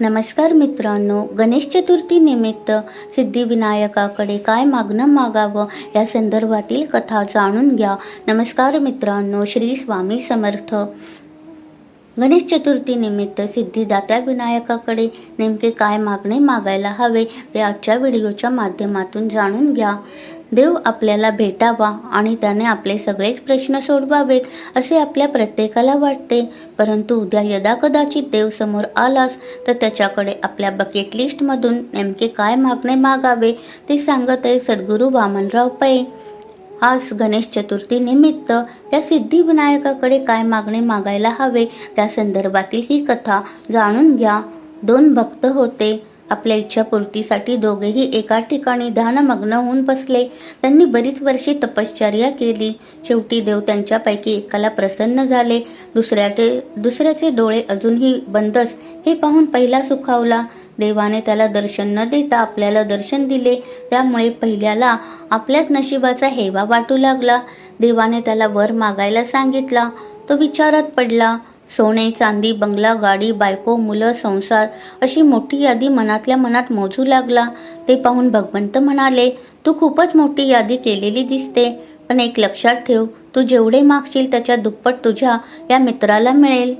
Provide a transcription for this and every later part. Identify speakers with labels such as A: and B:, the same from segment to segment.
A: नमस्कार मित्रांनो गणेश चतुर्थी निमित्त सिद्धिविनायकाकडे काय मागणं मागावं या संदर्भातील कथा जाणून घ्या. नमस्कार मित्रांनो श्री स्वामी समर्थ. गणेश चतुर्थी निमित्त सिद्धिदात्या विनायकाकडे नेमके काय मागणे मागायला हवे ते आजच्या व्हिडिओच्या माध्यमातून जाणून घ्या. देव आपल्याला भेटावा आणि त्याने आपले सगळेच प्रश्न सोडवावेत असे आपल्या प्रत्येकाला वाटते. परंतु उद्या यदा कदाचित देव समोर आलास तर त्याच्याकडे आपल्या बकेट लिस्टमधून नेमके काय मागणे मागावे ते सांगत आहे सद्गुरू वामनराव पै. आज गणेश चतुर्थी निमित्त या सिद्धिविनायकाकडे काय मागणे मागायला हवे त्या संदर्भातील ही कथा जाणून घ्या. दोन भक्त होते. आपल्या इच्छापूर्तीसाठी दोघेही एका ठिकाणी ध्यानमग्न होऊन बसले. त्यांनी बरीच वर्षे तपश्चर्या केली. शेवटी देव त्यांच्यापैकी एकाला प्रसन्न झाले. दुसऱ्याचे दुसऱ्याचे डोळे अजूनही बंदच. हे पाहून पहिला सुखावला. देवाने त्याला दर्शन न देता आपल्याला दर्शन दिले. त्यामुळे पहिल्याला आपल्याच नशिबाचा हेवा वाटू लागला. देवाने त्याला वर मागायला सांगितला. तो विचारात पडला. सोने चांदी बंगला गाडी बायको मुलं संसार अशी मोठी यादी मनातल्या मनात मोजू लागला. ते पाहून भगवंत म्हणाले तू खूपच मोठी यादी केलेली दिसते. पण एक लक्षात ठेव तू जेवढे मागशील त्याच्या दुप्पट तुझ्या या मित्राला मिळेल.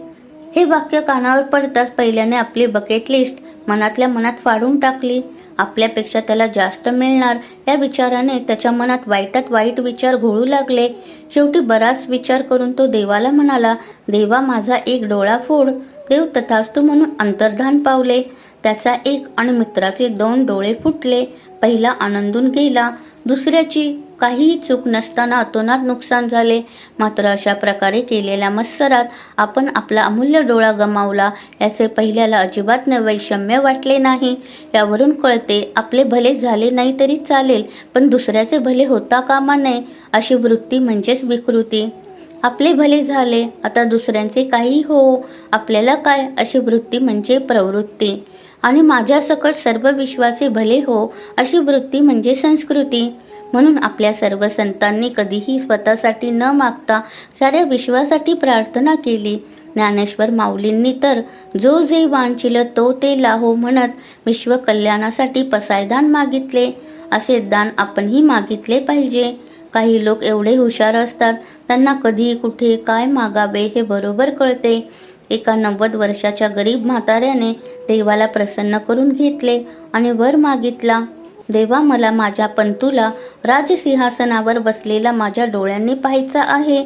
A: हे वाक्य कानावर पडताच पहिल्याने आपली बकेट लिस्ट मनातल्या मनात फाडून टाकली. आपल्यापेक्षा त्याला जास्त मिळणार. या विचाराने त्याच्या मनात वाईटात वाईट विचार घोळू लागले. शेवटी बराच विचार करून तो देवाला म्हणाला देवा माझा एक डोळा फोड. देव तथास्तू म्हणून अंतर्धान पावले. त्याचा एक आणि मित्राचे दोन डोळे फुटले. पहिला आनंदून गेला. दुसऱ्याची काहीही चूक नसताना अतोनात नुकसान झाले. मात्र अशा प्रकारे केलेल्या मत्सरात आपण आपला अमूल्य डोळा गमावला. याचे पहिल्याला अजिबात न वैषम्य वाटले नाही. यावरून कळते आपले भले झाले नाही तरी चालेल पण दुसऱ्याचे भले होता कामा नये अशी वृत्ती म्हणजेच विकृती. आपले भले झाले आता दुसऱ्यांचे काही हो आपल्याला काय अशी वृत्ती म्हणजे प्रवृत्ती. आणि माझ्यासकट सर्व विश्वाचे भले हो अशी वृत्ती म्हणजे संस्कृती. म्हणून आपल्या सर्व संतांनी कधीही स्वतःसाठी न मागता साऱ्या विश्वासाठी प्रार्थना केली. ज्ञानेश्वर माऊलींनी तर जो जे वांचिल तो ते लाहो म्हणत विश्व कल्याणासाठी पसायदान मागितले. असे दान आपणही मागितले पाहिजे. काही लोक एवढे हुशार असतात त्यांना कधी कुठे काय मागावे हे बरोबर कळते. एका नव्वद वर्षाच्या गरीब म्हाताऱ्याने देवाला प्रसन्न करून घेतले आणि वर मागितला. देवा मला माझ्या पंतूला राजसिंहासनावर बसलेला माझ्या डोळ्यांनी पाहायचा आहे.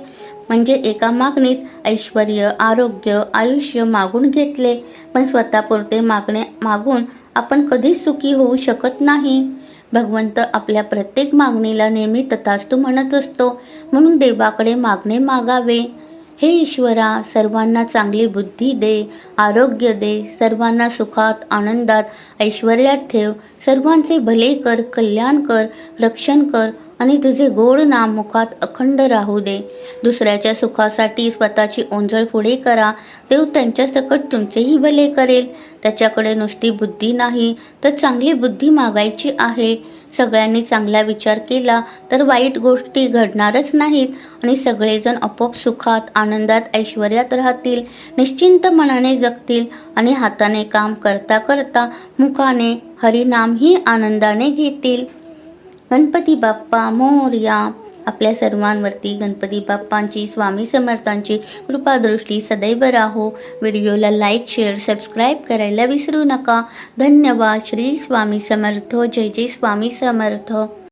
A: म्हणजे एका मागणीत ऐश्वर आरोग्य आयुष्य मागून घेतले. पण स्वतःपुरते मागणे मागून आपण कधीच सुखी होऊ शकत नाही. भगवंत आपल्या प्रत्येक मागणीला नेहमी तथास्तू म्हणत असतो. म्हणून देवाकडे मागणे मागावे. हे ईश्वरा सर्वांना चांगली बुद्धी दे आरोग्य दे सर्वांना सुखात आनंदात ऐश्वर्यात ठेव सर्वांचे भले कर कल्याण कर रक्षण कर आणि तुझे गोड नाम मुखात अखंड राहू दे. दुसऱ्याच्या सुखासाठी स्वतःची ओंजळ पुढे करा. देव त्यांच्या सकट तुमचेही भले करेल. त्याच्याकडे नुसती बुद्धी नाही तर चांगली बुद्धी मागायची आहे. सगळ्यांनी चांगला विचार केला तर वाईट गोष्टी घडणारच नाहीत. आणि सगळेजण आपोआप सुखात आनंदात ऐश्वर्यात राहतील. निश्चिंत मनाने जगतील आणि हाताने काम करता करता मुखाने हरिनामही आनंदाने घेतील. गणपती बाप्पा मोरया आपल्या सर्वांवरती गणपती बाप्पांची स्वामी समर्थांची कृपादृष्टी सदैव राहो. व्हिडिओला लाईक शेअर सबस्क्राईब करायला विसरू नका. धन्यवाद. श्री स्वामी समर्थ. जय जय स्वामी समर्थ.